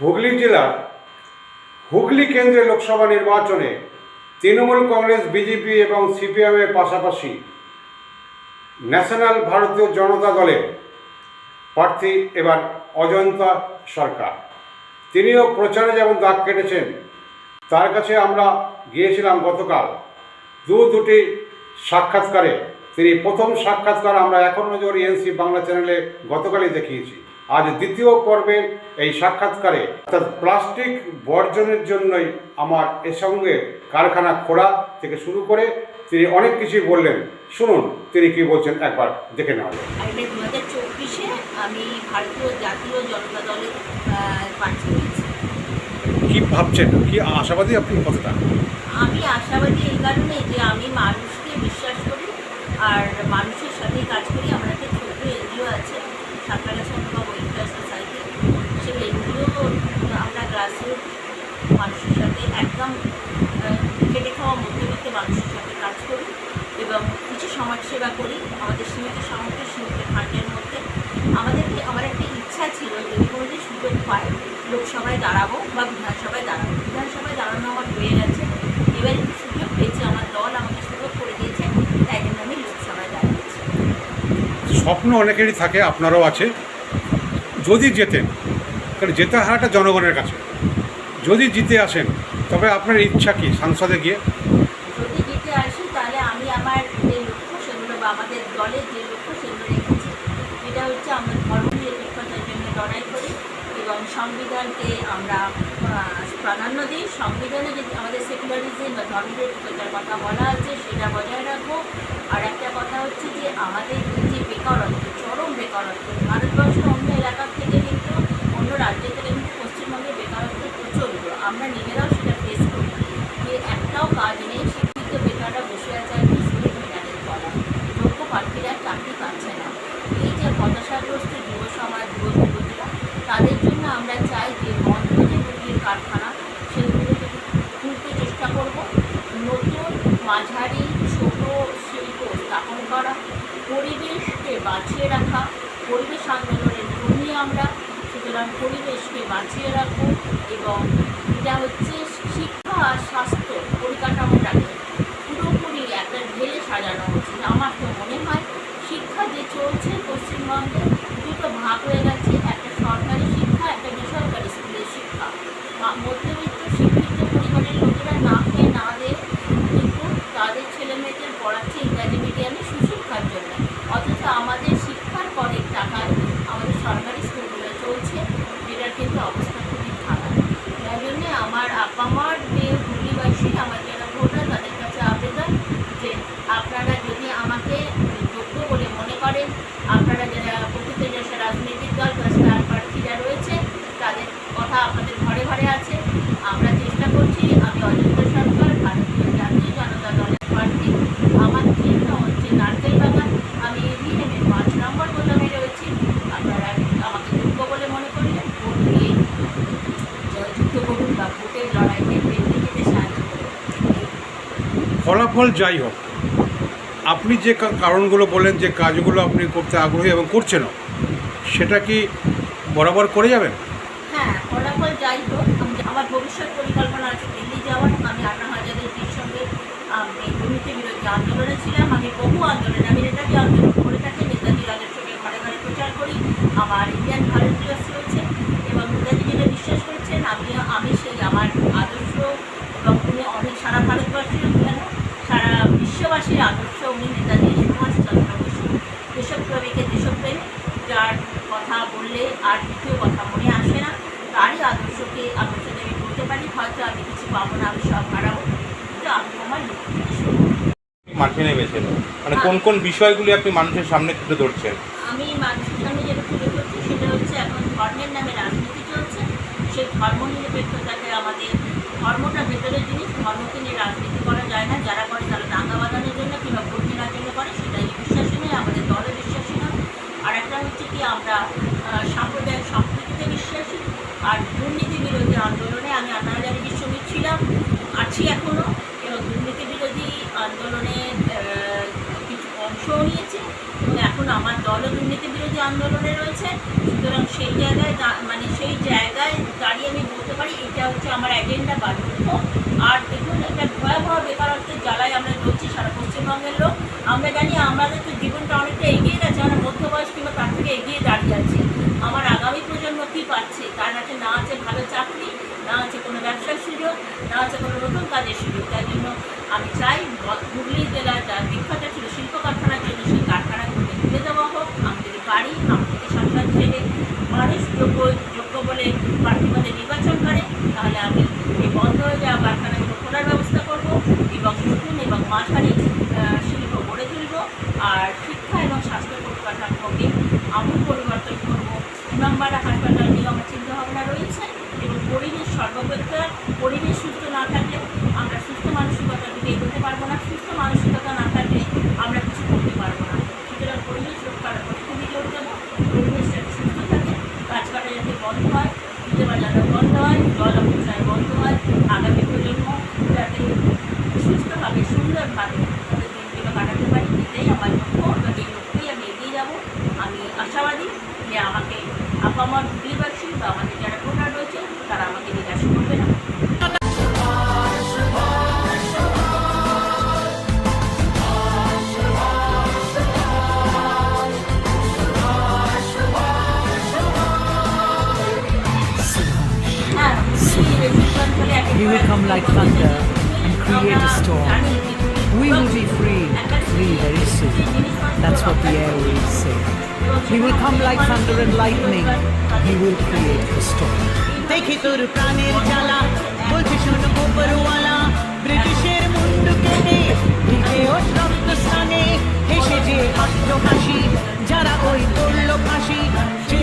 হুগলি জেলার হুগলি কেন্দ্রে লোকসভা নির্বাচনে তৃণমূল কংগ্রেস, বিজেপি এবং সিপিএমের পাশাপাশি ন্যাশনাল ভারতীয় জনতা দলের প্রার্থী এবার অজন্তা সরকার। তিনিও প্রচারে যেমন দাগ কেটেছেন, তার কাছে আমরা গিয়েছিলাম গতকাল দু দুটি সাক্ষাৎকারে। তিনি প্রথম সাক্ষাৎকার আমরা এখন নজর এনসি বাংলা চ্যানেলে গতকালই দেখিয়েছি। আজ দ্বিতীয় পর্বের এই সাক্ষাৎকারে অর্থাৎ প্লাস্টিক বর্জনের জন্যই আমার এর সঙ্গে কারখানা খোলা থেকে শুরু করে তিনি অনেক কিছুই বললেন। শুনুন তিনি কি বলছেন একবার দেখে নেওয়া। আর দু হাজার চব্বিশে আমি ভারতীয় জাতীয় জনতা দলের প্রার্থী হয়েছি। কি ভাবছেন? কি আশাবাদী আপনি কতটা আমি আশাবাদী এই কারণে যে আমি মানুষকে বিশ্বাস করি আর মানুষের সাথেই কাজ করি আমার একটা ছোট্ট এনজিও আছে সাঁতারা সংখ্যা ওয়েলফেয়ার সোসাইটি সেই এনজিও আমরা গ্রাসরুট মানুষের সাথে একদম আহ, খেটে খাওয়া মধ্যবিত্ত মানুষের সাথে কাজ করি এবং কিছু সমাজসেবা করি, আমাদের সীমিত সামর্থ্য, সীমিত ফান্ডের মধ্যে। আমাদেরকে, আমার একটা ইচ্ছা ছিল যদি কোনো সুযোগ পাই লোকসভায় দাঁড়াবো বা বিধানসভায় দাঁড়াবো। বিধানসভায় দাঁড়ানো আমার হয়ে গেছে। এবার একটু সুযোগ পেয়েছি, আমার দল আমাকে সুযোগ করে দিয়েছে, তাই জন্য আমি লোকসভায় দাঁড়িয়েছি। স্বপ্ন অনেকেরই থাকে, আপনারও আছে। যদি জেতেন, কারণ জেতে হারাটা জনগণের কাছে। যদি জিতে আসেন, তবে আপনার ইচ্ছা কি, সংসদে গিয়ে যদি জিতে আসি তাহলে আমি আমার যে লক্ষ্য সেগুলো বা আমাদের দলের যে লক্ষ্য সেগুলো রেখেছি। এটা হচ্ছে আমরা ধর্ম নিরপেক্ষতার জন্য লড়াই করি এবং সংবিধানকে আমরা প্রাধান্য দিই। সংবিধানে যে আমাদের সেকুলারিজম বা ধর্ম নিরপেক্ষতার কথা বলা আছে, সেটা বজায় রাখব। আর একটা কথা হচ্ছে যে আমাদের যে বেকারত্ব, চরম বেকারত্ব ভারতবর্ষের অন্য এলাকার থেকে কিন্তু অন্য রাজ্য থেকে কিন্তু পশ্চিমবঙ্গে বেকারত্ব প্রচণ্ড। আমরা নিজেরাও সেটা ফেস করি। যে একটাও কাজ নেই শিক্ষিত বেকাররা বসে আছে আর কি শ্রমিক মেধাদের করা যোগ্য প্রার্থীরা চাকরি পাচ্ছে না এই যে হতাশাগ্রস্ত যুব সমাজ যুব যুবতীরা তাদের জন্য আমরা চাই যে যে কারখানা, সেগুলোকে খুলতে চেষ্টা করব। নতুন মাঝারি, ছোট শিল্প স্থাপন করা, পরিবেশকে বাঁচিয়ে রাখা, পরিবেশ আন্দোলনের কর্মী আমরা, সুতরাং পরিবেশকে বাঁচিয়ে রাখব এবং এটা হচ্ছে শিক্ষা আর স্বাস্থ্য পরিকাঠামোটাকে পুরোপুরি একটা ঢেলে সাজানো উচিত আমার তো মনে হয় শিক্ষা যে চলছে পশ্চিমবঙ্গে, দুটো ভাগ হয়ে গেছে একটা সরকারি শিক্ষা একটা বেসরকারি স্কুলের শিক্ষা মা- মধ্যবিত্ত শিক্ষিত পরিবারের লোকেরা না খেয়ে না দিয়ে কিন্তু তাদের ছেলে মেয়েদের পড়াচ্ছে ইংরাজি মিডিয়ামে সুশিক্ষার জন্য অথচ আমাদের শিক্ষার পরের টাকায় আমাদের সরকারি স্কুলগুলো চলছে যেটার কিন্তু অবস্থা খুবই খারাপ তাই জন্যে আমার আপা মার যে হুগলিবাসী আমার যারা ভোটার তাদের কাছে আবেদন যে আপনারা যদি আমাকে যোগ্য বলে মনে করেন আপনারা যারা প্রকৃত যে রাজনৈতিক দল বা স্টার প্রার্থীরা রয়েছে, তাদের কথা আপনাদের ঘরে ঘরে আছে। আমরা চেষ্টা করছি, আমি অযোধ্যা সরকার, ভারতীয় জাতীয় জনতা দলের প্রার্থী। আমার চিহ্ন হচ্ছে নারকেল বাগান। আমি ইভিএমের পাঁচ নম্বর বোতামে রয়েছি। আপনারা আমাকে যোগ্য বলে মনে করলে ভোট দিয়ে জয়যুক্ত করুন বা ভোটের লড়াইতে ফলাফল যাই হোক। আপনি যে কারণগুলো বললেন যে কাজগুলো আপনি করতে আগ্রহী এবং করছেনও সেটা কি বরাবর করে যাবেন? হ্যাঁ যাই হোক আমি- আমার পরিকল্পনা আছে যাওয়ার আমি সঙ্গে আম, বহু আন্দোলনে আমি আন্দোলন করে ঘরে ঘরে প্রচার করি আমার রয়েছে এবং বিশ্বাস করছেন আমি সেই আমার আদর্শ এবং উনি অনেক সারা সারা বিশ্ববাসীর আদর্শ উনি নেতাজি সুভাষচন্দ্র বসু দেশপ্রেমিকের দেশপ্রেম যার কথা বললে আর দ্বিতীয় কথা মনে আসে না তারই আদর্শকে আদর্শ আমি বলতে পারি হয়তো আমি কিছু পাবো না আমি সব হারাবো। কিন্তু আমি আমার মাঠে নেমেছেন। মানে কোন কোন বিষয়গুলি আপনি মানুষের সামনে তুলে ধরছেন? আমি মানুষের সামনে যেটা তুলে ধরছি সেটা হচ্ছে এখন ধর্মের নামে রাজনীতি চলছে। সেই ধর্ম নিরপেক্ষতাকে আমাদের ধর্মটা ভেতরের জিনিস আছি এখনও এবং দুর্নীতি বিরোধী আন্দোলনে কিছু অংশও নিয়েছে, এবং এখন আমার দলও দুর্নীতি বিরোধী আন্দোলনে রয়েছে, সুতরাং সেই জায়গায় মানে সেই জায়গায় দাঁড়িয়ে আমি বলতে পারি, এটা হচ্ছে আমার অ্যাজেন্ডা বা লক্ষ্য আর দেখুন একটা ভয়াবহ বেকারত্বের জ্বালায় আমরা রয়েছি সারা পশ্চিমবঙ্গের লোক। আমরা জানি আমাদের তো জীবনটা অনেকটা এগিয়ে গেছে, আমরা মধ্যবয়স কিংবা তার থেকে এগিয়ে দাঁড়িয়ে আছে ভালো চাকরি, না আছে কোনো ব্যবসার সুযোগ, না আছে কোনো নতুন কাজের সুযোগ। তাই জন্য আমি চাই হুগলি জেলার যা বিখ্যাত ছিল শিল্প কারখানার জন্য সেই কারখানাগুলোকে তুলে দেওয়া হোক। আমি যদি পারি, আমি যদি সংসদ মানুষ যোগ্য যোগ্য বলে প্রার্থীপদে নির্বাচন করে, তাহলে আমি এই বন্ধ হয়ে যাওয়া কারখানাগুলো খোলার ব্যবস্থা করব এবং নতুন এবং মাঝারি আহ, শিল্প গড়ে তুলব আর শিক্ষা এবং স্বাস্থ্য পরিকাঠামোকে আমূল পরিবর্তন করব ইমামবাড়া হাসপাতাল নিয়ে আমার চিন্তাভাবনা রয়েছে এবং পরিবেশ সর্বাপেক্ষা পরিবেশ সুস্থ না থাকলে আমরা সুস্থ মানসিকতার দিকে এগোতে পারব না, সুস্থ মানসিকতা না থাকলে আমরা কিছু করতে পারব না। সুতরাং পরিবেশ রক্ষার উপরে খুবই জোর দেবো পরিবেশ যাতে সুস্থ থাকে গাছ কাটা যাতে বন্ধ হয় ডিজে বাজানো বন্ধ হয়, জল অপচয় বন্ধ হয়, আগামী প্রজন্ম যাতে সুস্থভাবে, সুন্দরভাবে কাটাতে পারি, এটাই আমার আমি এগিয়ে যাব, আমি আশাবাদী যে আমাকে আপামর হুগলিবাসী বা আমাদের যারা ভোটার রয়েছে তারা আমাকে নিরাশ করবে না হ্যাঁ, He will come like thunder and create a storm. We will be free, free very soon. That's what the air will say. He will come like thunder and lightning. He will create a storm. দেখি তোর প্রাণের জ্বালা বলছে শোনো গোপরওয়ালা ব্রিটিশের মুন্ডু কেটে ঢেকে ও রক্ত স্থানে হেসে যে হাসি যারা ওই করল ফাঁসি যে